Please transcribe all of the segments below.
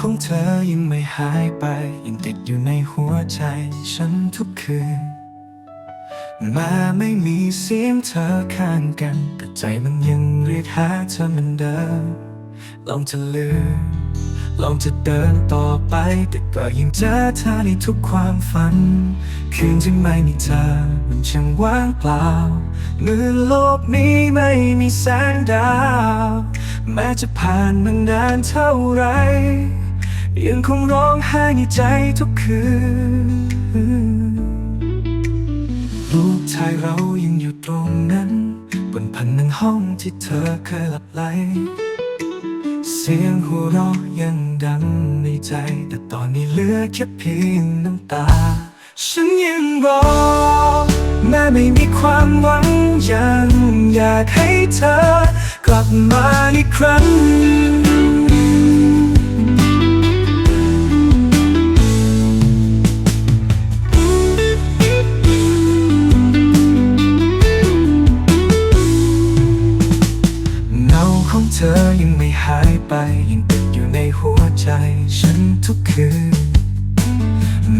ของเธอยังไม่หายไป ยังติดอยู่ในหัวใจฉันทุกคืนม้ไม่มีเสียงเธอข้างกัน แต่ใจมันยังเรียกหาเธอเหมือนเดิม ลองจะลืม ลองจะเดินต่อไป แต่ก็ยังเจอเธอในทุกความฝัน คืนที่ไม่มีเธอ มันช่างว่างเปล่าเมื่อโลกนี้ไม่มีแสงดาว แม้จะผ่านมานานเท่าไร ยังคงร้องไห้ในใจทุกคืนรูปถ่ายเรายังอยู่ตรงนั้น บนผนังห้องที่เธอเคยหลับไหล เสียงหัวเราะยังดังในใจ แต่ตอนนี้เหลือแค่เพียงน้ำตา ฉันยังรอแม้ไม่มีความหวังยังอยากให้เธอ กลับมาอีกครั้ง เงาของเธอยังไม่หายไป ยังติดอยู่ในหัวใจฉันทุกคืน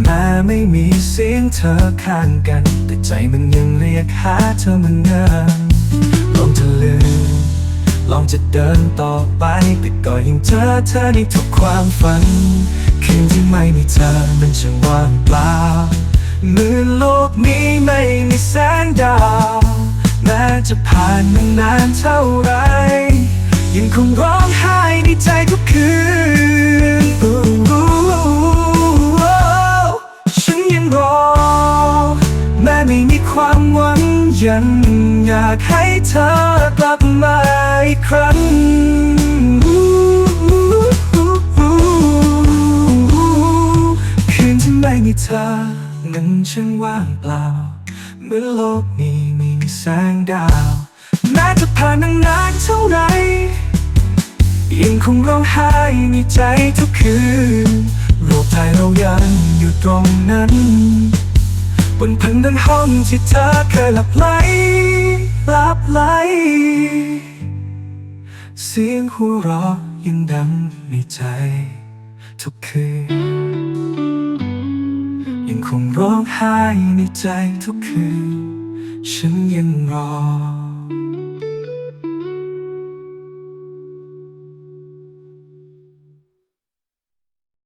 แม้ไม่มีเสียงเธอข้างกัน แต่ใจมันยังเรียกหาเธอเหมือนเดิมลองจะลืม ลองจะเดินต่อไปแต่ก็ยังเจอเธอในทุกความฝัน คืนที่ไม่มีเธอมันช่างว่างเปล่าเมื่อโลกนี้ไม่มีแสงดาวแม้จะผ่านมานานเท่าไร ยังคงร้องไห้ในใจทุกคืนอู้ฉันยังรอ แม้ไม่มีความหวังยังอยากให้เธอกลับมา ครั้ง คืนที่ไม่มีเธอนั้นช่างว่างเปล่า เมื่อโลกนี้มีแสงดาวแม้จะผ่านนานนานเท่าไรยังคงร้องไห้ในใจทุกคืนรูปถ่ายเรายังอยู่ตรงนั้น บนผนังห้องที่เธอเคยหลับไหลหลับไหล สียงหัวเราะยังดังในใจ ทุกคืน ยังคงร้องไห้ในใจทุกคืน ฉันยังรอ